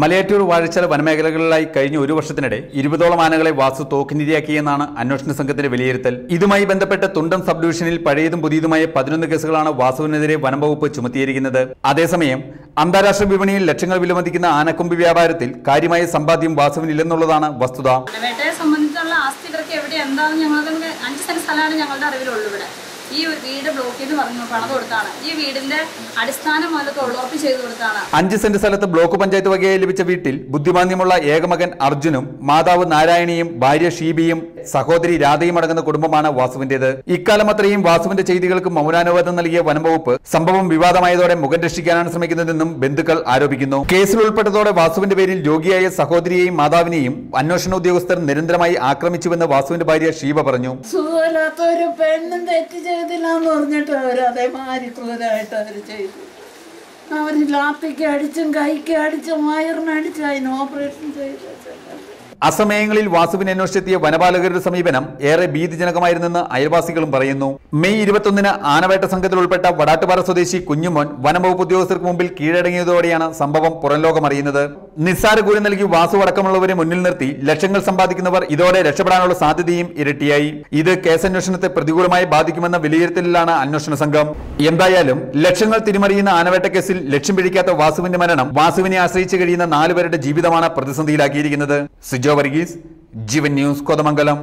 മലയാറ്റൂർ വാഴച്ചാൽ വനമേഖലകളിലായി കഴിഞ്ഞ ഒരു വർഷത്തിനിടെ ഇരുപതോളം ആനകളെ വാസു തോക്കിനിരയാക്കിയെന്നാണ് അന്വേഷണ സംഘത്തിന്റെ വിലയിരുത്തൽ. ഇതുമായി ബന്ധപ്പെട്ട് തുണ്ടം സബ് ഡിവിഷനിൽ പഴയതും പുതിയതുമായ പതിനൊന്ന് കേസുകളാണ് വാസുവിനെതിരെ വനംവകുപ്പ് ചുമത്തിയിരിക്കുന്നത്. അതേസമയം അന്താരാഷ്ട്ര വിപണിയിൽ ലക്ഷങ്ങൾ വിലമതിക്കുന്ന ആനക്കൊമ്പ് വ്യാപാരത്തിൽ കാര്യമായ സമ്പാദ്യം വാസുവിനില്ലെന്നുള്ളതാണ് വസ്തുത. സംബന്ധിച്ചുള്ള ആസ്തികളൊക്കെ എവിടെ എന്താണെന്ന് ഞങ്ങൾക്ക് അഞ്ച് സ്ഥലമാണ് ഞങ്ങളുടെ അറിവിലുള്ളൂ ഇവിടെ. ഈ വീട് ബ്ലോക്ക് ചെയ്ത് പറഞ്ഞു പണം കൊടുത്താണ്. ഈ വീടിന്റെ അടിസ്ഥാനം മുതൽ തൊഴിലുറപ്പ് ചെയ്ത് കൊടുത്താണ്. അഞ്ച് സെന്റ് സ്ഥലത്ത് ബ്ലോക്ക് പഞ്ചായത്ത് വകയായി ലഭിച്ച വീട്ടിൽ ബുദ്ധിമാന്യമുള്ള ഏകമകൻ അർജുനും മാതാവ് നാരായണിയും ഭാര്യ ഷീബിയും സഹോദരി രാധയും അടങ്ങുന്ന കുടുംബമാണ് വാസുവിന്റേത്. ഇക്കാലം അത്രയും വാസുവിന്റെ ചെയ്തികൾക്ക് മൗനാനുവാദം നൽകിയ വനംവകുപ്പ് സംഭവം വിവാദമായതോടെ മുഖം രക്ഷിക്കാനാണ് ശ്രമിക്കുന്നതെന്നും ബന്ധുക്കൾ ആരോപിക്കുന്നു. കേസിൽ ഉൾപ്പെട്ടതോടെ വാസുവിന്റെ പേരിൽ രോഗിയായ സഹോദരിയെയും മാതാവിനെയും അന്വേഷണ ഉദ്യോഗസ്ഥർ നിരന്തരമായി ആക്രമിച്ചുവെന്ന് വാസുവിന്റെ ഭാര്യ ഷീബ പറഞ്ഞു. ഒരു പെണ്ണും തെറ്റ് ചെയ്തില്ല എന്ന് പറഞ്ഞിട്ട് അവർ അതേമാതിരി ക്രൂരമായിട്ട് അവർ ചെയ്തു. അവർ ലാപ്പിക്ക് അടിച്ചും കൈക്ക് അടിച്ചും വയറിനടിച്ചും അതിന് ഓപ്പറേഷൻ ചെയ്തു. അസമയങ്ങളിൽ വാസുവിനെ അന്വേഷിച്ചെത്തിയ വനപാലകരുടെ സമീപനം ഏറെ ഭീതിജനകമായിരുന്നെന്ന് അയൽവാസികളും പറയുന്നു. മെയ് ഇരുപത്തൊന്നിന് ആനവേട്ട സംഘത്തിൽ ഉൾപ്പെട്ട വടാട്ടുപാറ സ്വദേശി കുഞ്ഞുമോൻ വനംവകുപ്പ് ഉദ്യോഗസ്ഥർക്ക് മുമ്പിൽ കീഴടങ്ങിയതോടെയാണ് സംഭവം പുറംലോകം അറിയുന്നത് നിസ്സാര കൂലി നൽകി വാസു അടക്കമുള്ളവരെ മുന്നിൽ നിർത്തി ലക്ഷങ്ങൾ സമ്പാദിക്കുന്നവർ ഇതോടെ രക്ഷപ്പെടാനുള്ള സാധ്യതയും ഇരട്ടിയായി. ഇത് കേസന്വേഷണത്തെ പ്രതികൂലമായി ബാധിക്കുമെന്ന വിലയിരുത്തലിലാണ് അന്വേഷണ സംഘം. എന്തായാലും ലക്ഷങ്ങൾ തിരിമറിയുന്ന ആനവേട്ട കേസിൽ ലക്ഷ്യം പിടിക്കാത്ത വാസുവിന്റെ മരണം വാസുവിനെ ആശ്രയിച്ച് കഴിയുന്ന നാലുപേരുടെ ജീവിതമാണ് പ്രതിസന്ധിയിലാക്കിയിരിക്കുന്നത്. സിജോ വർഗീസ് ജീവൻ ന്യൂസ് കോതമംഗലം.